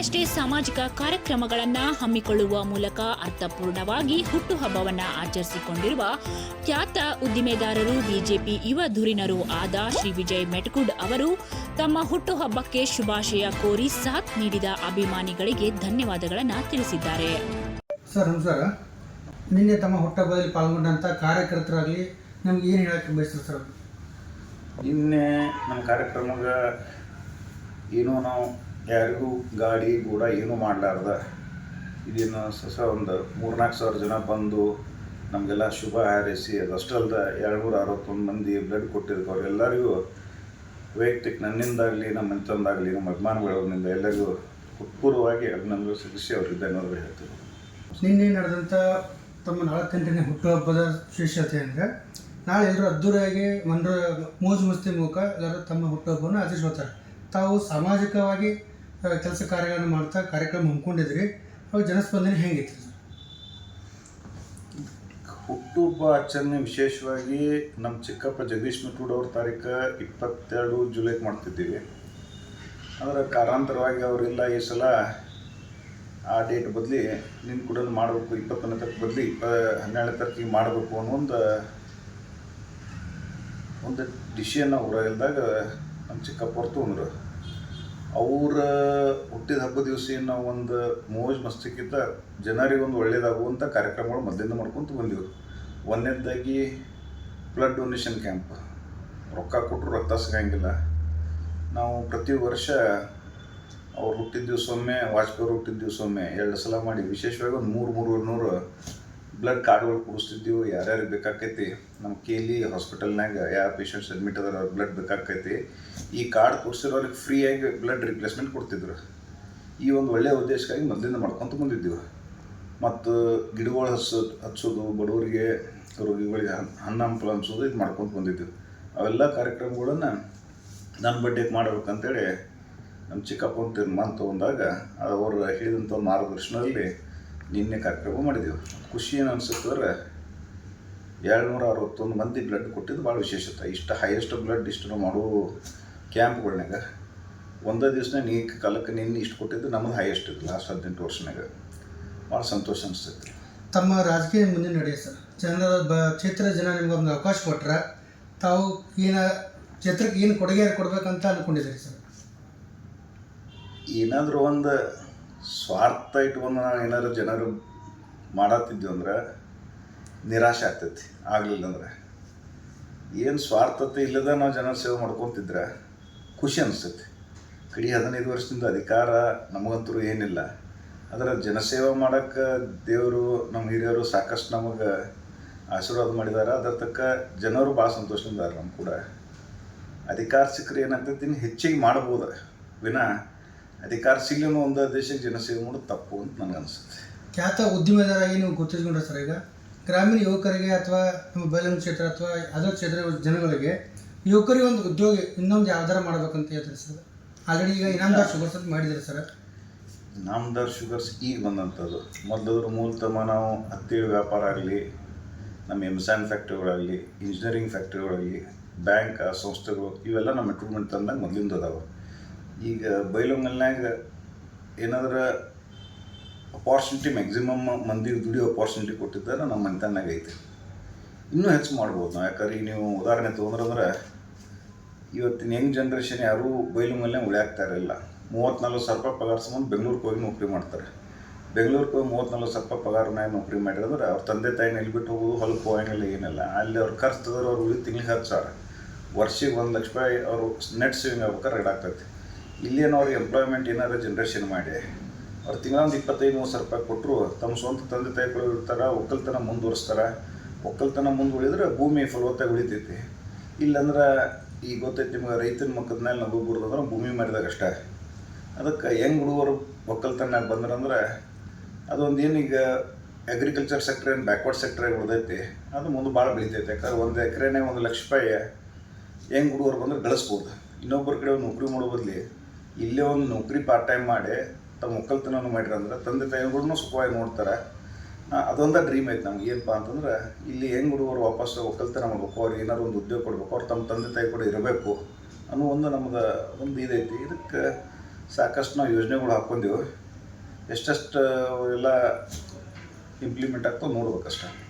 ನಿನ್ನೆಯಷ್ಟೇ ಸಾಮಾಜಿಕ ಕಾರ್ಯಕ್ರಮಗಳನ್ನು ಹಮ್ಮಿಕೊಳ್ಳುವ ಮೂಲಕ ಅರ್ಥಪೂರ್ಣವಾಗಿ ಹುಟ್ಟುಹಬ್ಬವನ್ನ ಆಚರಿಸಿಕೊಂಡಿರುವ ಖ್ಯಾತ ಉದ್ದಿಮೆದಾರರು ಬಿಜೆಪಿ ಯುವ ಧುರಿನರು ಆದ ಶ್ರೀ ವಿಜಯ್ ಮೆಟ್ಕುಡ್ ಅವರು ತಮ್ಮ ಹುಟ್ಟುಹಬ್ಬಕ್ಕೆ ಶುಭಾಶಯ ಕೋರಿ ಸಾಥ್ ನೀಡಿದ ಅಭಿಮಾನಿಗಳಿಗೆ ಧನ್ಯವಾದಗಳನ್ನು ತಿಳಿಸಿದ್ದಾರೆ. ಸರ್ ನಮಸ್ಕಾರ. ನಿನ್ನೆ ತಮ್ಮ ಹುಟ್ಟಹಬ್ಬದಲ್ಲಿ ಪಾಲ್ಗೊಂಡಂಥ ಕಾರ್ಯಕರ್ತರಾಗಲಿ ನಮ್ಗೆ ಏನು ಹೇಳಕ್ಕೆ ಬಯಸ್ತಾರೆ ಸರ್? ನಿನ್ನೆ ನಮ್ಮ ಕಾರ್ಯಕ್ರಮಗ ಏನೋ ನಾವು ಯಾರಿಗೂ ಗಾಡಿ ಗೂಡ ಏನೂ ಮಾಡಲಾರ್ದ. ಇದೇನು ಸಸ ಒಂದು ಮೂರ್ನಾಲ್ಕು ಸಾವಿರ ಜನ ಬಂದು ನಮಗೆಲ್ಲ ಶುಭ ಹಾರೈಸಿ, ಅದಷ್ಟೇ ಎರಡು ನೂರ ಅರವತ್ತೊಂದು ಮಂದಿ ಬ್ಲಡ್ ಕೊಟ್ಟಿರ್ತಾರೆ. ಎಲ್ಲರಿಗೂ ವೈಯಕ್ತಿಕ ನನ್ನಿಂದಾಗಲಿ, ನಮ್ಮ ಮನೆತಂದಾಗಲಿ ನಮ್ಮ ಅಭಿಮಾನಿಗಳವ್ರಿಂದ ಎಲ್ಲರಿಗೂ ಹೃತ್ಪೂರ್ವವಾಗಿ ಅಭಿನಂದನೆ ಸಲ್ಲಿಸಿ ಅವ್ರಿಗೆ ಧನ್ಯವಾದ ಹೇಳ್ತೀವಿ ನಿನ್ನೆ ನಡೆದಂಥ ತಮ್ಮ ನಾಲ್ಕಂಟನೇ ಹುಟ್ಟುಹಬ್ಬದ ವಿಶೇಷತೆ ಅಂದರೆ, ನಾಳೆ ಎಲ್ಲರೂ ಅದ್ದೂರಿಯಾಗಿ ಮನರ ಮೋಜು ಮಸ್ತಿ ಮೂಲಕ ಎಲ್ಲರೂ ತಮ್ಮ ಹುಟ್ಟುಹಬ್ಬವನ್ನು ಆಚರಿಸ್ಕೊತಾರೆ ತಾವು ಸಾಮಾಜಿಕವಾಗಿ ಕೆಲಸ ಕಾರ್ಯಗಳನ್ನು ಮಾಡ್ತಾ ಕಾರ್ಯಕ್ರಮ ಹಮ್ಮಿಕೊಂಡಿದ್ರಿ ಅವಾಗ ಜನಸ್ಪಂದನೆ ಹೆಂಗಿತ್ತು? ಸರ್ ಹುಟ್ಟುಹಬ್ಬ ಆಚರಣೆ ವಿಶೇಷವಾಗಿ ನಮ್ಮ ಚಿಕ್ಕಪ್ಪ ಜಗದೀಶ್ ಮೆಟ್ರೂಡ್ ಅವ್ರ ತಾರೀಕು ಇಪ್ಪತ್ತೆರಡು ಜುಲೈಗೆ ಮಾಡ್ತಿದ್ದೀವಿ. ಆದರೆ ಕಾರಣಾಂತರವಾಗಿ ಅವರೆಲ್ಲ ಈ ಸಲ ಆ ಡೇಟ್ ಬದಲಿ ನಿನ್ನ ಕೂಡ ಮಾಡಬೇಕು, ಇಪ್ಪತ್ತೊಂದನೇ ತಾರೀಕು ಬದಲಿ ಇಪ್ಪ, ಹನ್ನೆರಡನೇ ತಾರೀಕಿಗೆ ಮಾಡಬೇಕು ಅನ್ನೋ ಒಂದು ಒಂದು ಡಿಸಿಷನ್ ಊರಾಗಿಲ್ದಾಗ ನಮ್ಮ ಚಿಕ್ಕಪ್ಪ ಅವ್ರು ತೊಗೊಂಡ್ರು ಅವ್ರ ಹುಟ್ಟಿದ ಹಬ್ಬ ದಿವಸ ನಾವು ಒಂದು ಮೋಜ್ ಮಸ್ತಿಕ್ಕಿಂತ ಜನರಿಗೆ ಒಂದು ಒಳ್ಳೇದಾಗುವಂಥ ಕಾರ್ಯಕ್ರಮಗಳು ಮೊದಲಿಂದ ಮಾಡ್ಕೊತ ಬಂದೆವು ಒಂದನೇದಾಗಿ ಬ್ಲಡ್ ಡೊನೇಷನ್ ಕ್ಯಾಂಪ್ ರೊಕ್ಕ ಕೊಟ್ಟರು ರಕ್ತ ಸಿಗಂಗಿಲ್ಲ. ನಾವು ಪ್ರತಿ ವರ್ಷ ಅವ್ರು ಹುಟ್ಟಿದ ದಿವಸ ಒಮ್ಮೆ, ವಾಜಪೇಯಿ ಹುಟ್ಟಿದ ದಿವಸ ಒಮ್ಮೆ, ಎರಡು ಸಲ ಮಾಡಿ, ವಿಶೇಷವಾಗಿ ಒಂದು ಮೂರು ಮೂರು ನೂರು ಬ್ಲಡ್ ಕಾರ್ಡ್ಗಳು ಕೊಡಿಸ್ತಿದ್ದೀವಿ, ಯಾರ್ಯಾರಿಗೆ ಬೇಕಾಕೈತಿ? ನಮ್ಮ ಕೇಲಿ ಹಾಸ್ಪಿಟಲ್ನಾಗ ಯಾವ ಪೇಷಂಟ್ಸ್ ಅಡ್ಮಿಟ್ ಅದಾರ ಅವ್ರಿಗೆ ಬ್ಲಡ್ ಬೇಕಾಕೈತಿ. ಈ ಕಾರ್ಡ್ ಕೊಡಿಸಿರೋರಿಗೆ ಫ್ರೀಯಾಗಿ ಬ್ಲಡ್ ರಿಪ್ಲೇಸ್ಮೆಂಟ್ ಕೊಡ್ತಿದ್ರು. ಈ ಒಂದು ಒಳ್ಳೆಯ ಉದ್ದೇಶಕ್ಕಾಗಿ ಮೊದಲಿಂದ ಮಾಡ್ಕೊತ ಬಂದಿದ್ದೀವಿ. ಮತ್ತು ಗಿಡಗಳು ಹಚ್ಚ ಹಚ್ಚೋದು, ಬಡವರಿಗೆ ರೋಗಿಗಳಿಗೆ ಹಣ್ಣು, ಹಂಪಲು ಹಂಚೋದು ಇದು ಮಾಡ್ಕೊತ ಬಂದಿದ್ದೀವಿ ಅವೆಲ್ಲ ಕಾರ್ಯಕ್ರಮಗಳನ್ನು ನನ್ನ ಬಡ್ಡೆಗೆ ಮಾಡ್ಬೇಕಂತೇಳಿ ನಮ್ಮ ಚಿಕ್ಕಪ್ಪ ತೀರ್ಮಾನ ತೊಗೊಂಡಾಗ ಅವರು ಹೇಳಿದಂಥ ಮಾರ್ಗದರ್ಶನದಲ್ಲಿ ನಿನ್ನೆ ಕಾರ್ಯಕ್ರಮ ಮಾಡಿದೆವು. ಖುಷಿ ಏನು ಅನ್ಸುತ್ತಂದ್ರೆ ಏಳ್ನೂರ ಅರವತ್ತೊಂದು ಮಂದಿ ಬ್ಲಡ್ ಕೊಟ್ಟಿದ್ದು ಭಾಳ ವಿಶೇಷತೆ ಇಷ್ಟು ಹೈಯೆಸ್ಟ್ ಬ್ಲಡ್ ಇಷ್ಟು ಮಾಡೋ ಕ್ಯಾಂಪ್ಗಳ್ನಾಗ ಒಂದೇ ದಿವ್ಸನಾಗ ನೀ ಕಾಲಕ್ಕೆ ನಿನ್ನೆ ಇಷ್ಟು ಕೊಟ್ಟಿದ್ದು ನಮ್ಮದು ಹೈಯೆಸ್ಟ್ ಇದು ಲಾಸ್ಟ್ ಹದಿನೆಂಟು ವರ್ಷನಾಗ ಭಾಳ ಸಂತೋಷ ಅನಿಸ್ತೈತಿ. ತಮ್ಮ ರಾಜಕೀಯ ಮುಂದೆ ನಡೆಯ ಸರ್. ಜನರ ಬ ಕ್ಷೇತ್ರ ಜನ ನಿಮ್ಗೆ ಒಂದು ಅವಕಾಶ ಕೊಟ್ರೆ ತಾವು ಏನು ಕ್ಷೇತ್ರಕ್ಕೆ ಏನು ಕೊಡುಗೆ ಕೊಡಬೇಕಂತ ಅಂದ್ಕೊಂಡಿದ್ದೀರಿ ಸರ್? ಏನಾದರೂ ಒಂದು ಸ್ವಾರ್ಥ ಇಟ್ಕೊಂಡು ನಾವು ಏನಾದ್ರು ಜನರು ಮಾಡತ್ತಿದ್ವಿ ಅಂದ್ರೆ ನಿರಾಶೆ ಆಗ್ತೈತಿ, ಆಗಲಿಲ್ಲ ಅಂದ್ರೆ. ಏನು ಸ್ವಾರ್ಥತೆ ಇಲ್ಲದ ನಾವು ಜನರ ಸೇವೆ ಮಾಡ್ಕೊತಿದ್ರೆ ಖುಷಿ ಅನಿಸ್ತೈತಿ. ಕಡಿ ಹದಿನೈದು ವರ್ಷದಿಂದ ಅಧಿಕಾರ ನಮಗಂತೂ ಏನಿಲ್ಲ. ಅದರ ಜನಸೇವೆ ಮಾಡೋಕ್ಕೆ ದೇವರು ನಮ್ಮ ಹಿರಿಯರು ಸಾಕಷ್ಟು ನಮಗೆ ಆಶೀರ್ವಾದ ಮಾಡಿದ್ದಾರೆ ಅದರ ತಕ್ಕ ಜನರು ಭಾಳ ಸಂತೋಷದಿಂದ ನಮ್ಮ ಕೂಡ. ಅಧಿಕಾರ ಸಿಕ್ಕರೆ ಏನಾಗ್ತೈತಿ? ಇನ್ನು ಹೆಚ್ಚಿಗೆ ಮಾಡ್ಬೋದು. ವಿನ ಅಧಿಕಾರ ಸಿಗ್ಲಿನೂ ಒಂದು ದೇಶಕ್ಕೆ ಜನಸೇವೆ ಮಾಡೋದು ತಪ್ಪು ಅಂತ ನನಗೆ ಅನಿಸುತ್ತೆ. ಖ್ಯಾತ ಉದ್ಯಮದಾರಾಗಿ ನೀವು ಗುರುತಿಸ್ಕೊಂಡ್ರೆ ಸರ್ ಈಗ? ಗ್ರಾಮೀಣ ಯುವಕರಿಗೆ ಅಥವಾ ನಿಮ್ಮ ಬಯಲು ಕ್ಷೇತ್ರ ಅಥವಾ ಅದರ ಕ್ಷೇತ್ರದ ಜನಗಳಿಗೆ ಯುವಕರಿಗೆ ಒಂದು ಉದ್ಯೋಗ ಇನ್ನೊಂದು ಯಾವ್ದಾರ ಮಾಡ್ಬೇಕಂತ ಹೇಳ್ತಾರೆ ಸರ್? ಆಲ್ರೆಡಿ ಈಗ ಇನಾಮದಾರ್ ಶುಗರ್ಸ್ ಅಂತ ಮಾಡಿದ್ದಾರೆ ಸರ್? ನಾಮದಾರ್ ಶುಗರ್ಸ್ ಈಗ ಬಂದಂಥದ್ದು. ಮೊದಲಾದ್ರೂ ಮೂಲತಃ ನಾವು ಹತ್ತಿ ವ್ಯಾಪಾರ ಆಗಲಿ ನಮ್ಮ ಎಮ್ಸಾನ್ ಫ್ಯಾಕ್ಟ್ರಿಗಳಾಗಲಿ ಇಂಜಿನಿಯರಿಂಗ್ ಫ್ಯಾಕ್ಟ್ರಿಗಳಾಗಲಿ ಬ್ಯಾಂಕ್ ಸಂಸ್ಥೆಗಳು ಇವೆಲ್ಲ ನಮ್ಮ ಇಂಪ್ರೂವ್ಮೆಂಟ್ ತಂದಾಗ ಮೊದಲಿಂದ ಅದಾವೆ ಈಗ ಬೈಲೊಂಗಲ್ನಾಗ ಏನಾದ್ರೆ ಅಪಾರ್ಚುನಿಟಿ ಮ್ಯಾಕ್ಸಿಮಮ್ ಮಂದಿಗೆ ದುಡಿಯೋ ಅಪಾರ್ಚುನಿಟಿ ಕೊಟ್ಟಿದ್ದಾರೆ ನಮ್ಮ ಮನೆತನಾಗ ಐತೆ. ಇನ್ನೂ ಹೆಚ್ಚು ಮಾಡ್ಬೋದು ನಾವು. ಯಾಕಂದ್ರೆ ಈಗ ನೀವು ಉದಾಹರಣೆ ತೊಗೊಂಡ್ರಂದ್ರೆ ಇವತ್ತಿನ ಯಂಗ್ ಜನ್ರೇಷನ್ ಯಾರೂ ಬೈಲುಂಗಲ್ಲೇ ಉಳಿಯಾಗ್ತಾ ಇರಲಿಲ್ಲ. ಮೂವತ್ತ್ನಾಲ್ಕು ಸರ್ಪ ಪಗಾರ ಸಂಬಂಧ ಬೆಂಗಳೂರಿಗೆ ಹೋಗಿ ನೌಕರಿ ಮಾಡ್ತಾರೆ. ಬೆಂಗಳೂರಿಗೆ ಹೋಗಿ ಮೂವತ್ತ್ನಾಲ್ಕು ಸರ್ಪ ರೂಪಾಯಿ ಪಗಾರನಾಗ ನೌಕರಿ ಮಾಡಿದ್ರೆ ಅವ್ರ ತಂದೆ ತಾಯಿನ ಎಲ್ಬಿಟ್ಟು ಹೋಗೋದು ಹೊಲಕ್ಕೆ ಹೋಗಂಗಿಲ್ಲ ಏನಿಲ್ಲ. ಅಲ್ಲಿ ಅವ್ರ ಖರ್ಚು ತಗೋರು ಅವ್ರು ಉಳಿ ತಿಂಗ್ಳಿಗೆ ಹತ್ತು ಸಾವಿರ. ವರ್ಷಿಗೆ ಒಂದು ಲಕ್ಷ ರೂಪಾಯಿ ಅವರು ನೆಟ್ ಸೇವಿಂಗ್ ಆಗ್ಬೇಕಾದ್ರೆ ರೆಡ್ ಆಗ್ತೈತಿ ಇಲ್ಲೇನು ಅವ್ರಿಗೆ ಎಂಪ್ಲಾಯ್ಮೆಂಟ್ ಏನಾದ್ರು ಜನ್ರೇಷನ್ ಮಾಡಿ, ಅವ್ರು ತಿಂಗಳ ಒಂದು ಇಪ್ಪತ್ತೈದು, ಮೂವತ್ತು ಸಾವಿರ ರೂಪಾಯಿ ಕೊಟ್ಟರು ತಮ್ಮ ಸ್ವಂತ ತಂದೆ ತಾಯಿಗಳು ಇರ್ತಾರೆ, ಒಕ್ಕಲ್ತನ ಮುಂದುವರಿಸ್ತಾರೆ. ಒಕ್ಕಲ್ತನ ಮುಂದುವರಿದ್ರೆ ಭೂಮಿ ಫಲವತ್ತಾಗಿ ಉಳಿತೈತಿ. ಇಲ್ಲಂದ್ರೆ ಈಗ ಗೊತ್ತೈತಿ ನಿಮ್ಗೆ ರೈತನ ಮಕ್ಕದ ಮೇಲೆ ನಾವು ಅಂದ್ರೆ ಭೂಮಿ ಮಾಡಿದಾಗ ಅಷ್ಟೇ. ಅದಕ್ಕೆ ಹೆಂಗ್ ಹುಡುಗರು ಒಕ್ಕಲ್ತನ ಬಂದ್ರಂದ್ರೆ ಅದೊಂದು ಏನೀಗ ಅಗ್ರಿಕಲ್ಚರ್ ಸೆಕ್ಟರ್ ಏನು ಬ್ಯಾಕ್ವರ್ಡ್ ಸೆಕ್ಟರ್ ಉಳಿದೈತಿ, ಅದು ಮುಂದೆ ಭಾಳ ಬೆಳಿತೈತೆ. ಯಾಕಂದ್ರೆ ಒಂದು ಎಕರೆನೇ ಒಂದು ಲಕ್ಷ ರೂಪಾಯಿ ಹೆಂಗ್ ಹುಡುಗರು ಬಂದ್ರೆ ಗಳಿಸ್ಬೋದು. ಇನ್ನೊಬ್ಬರ ಕಡೆ ನೌಕರಿ ಮಾಡೋ ಬದಲಿ ಇಲ್ಲೇ ಒಂದು ನೌಕರಿ ಪಾರ್ಟ್ ಟೈಮ್ ಮಾಡಿ, ತಮ್ಮ ಒಕ್ಕಲ್ತನ ಮಾಡಿರಿ ಅಂದ್ರೆ ತಂದೆ ತಾಯಿಗಳನ್ನೂ ಸುಖವಾಗಿ ನೋಡ್ತಾರೆ. ಅದೊಂದೇ ಡ್ರೀಮ್ ಐತೆ ನಮ್ಗೆ. ಏನಪ್ಪ ಅಂತಂದ್ರೆ, ಇಲ್ಲಿ ಹೆಂಗ್ ಹುಡುಗರು ವಾಪಸ್ ಒಕ್ಕಲ್ತನ ಮಾಡ್ಬೇಕು? ಅವ್ರಿಗೆ ಏನಾರು ಒಂದು ಉದ್ಯೋಗ ಕೊಡ್ಬೇಕು, ಅವ್ರು ತಮ್ಮ ತಂದೆ ತಾಯಿ ಕೂಡ ಇರಬೇಕು ಅನ್ನೋ ಒಂದು ನಮ್ದು ಒಂದು ಇದೈತಿ. ಇದಕ್ಕೆ ಸಾಕಷ್ಟು ನಾವು ಯೋಜನೆಗಳು ಹಾಕ್ಕೊಂಡೇವು. ಎಷ್ಟೆಷ್ಟು ಎಲ್ಲ ಇಂಪ್ಲಿಮೆಂಟ್ ಆಗ್ತಾವೆ ನೋಡ್ಬೇಕಷ್ಟೆ.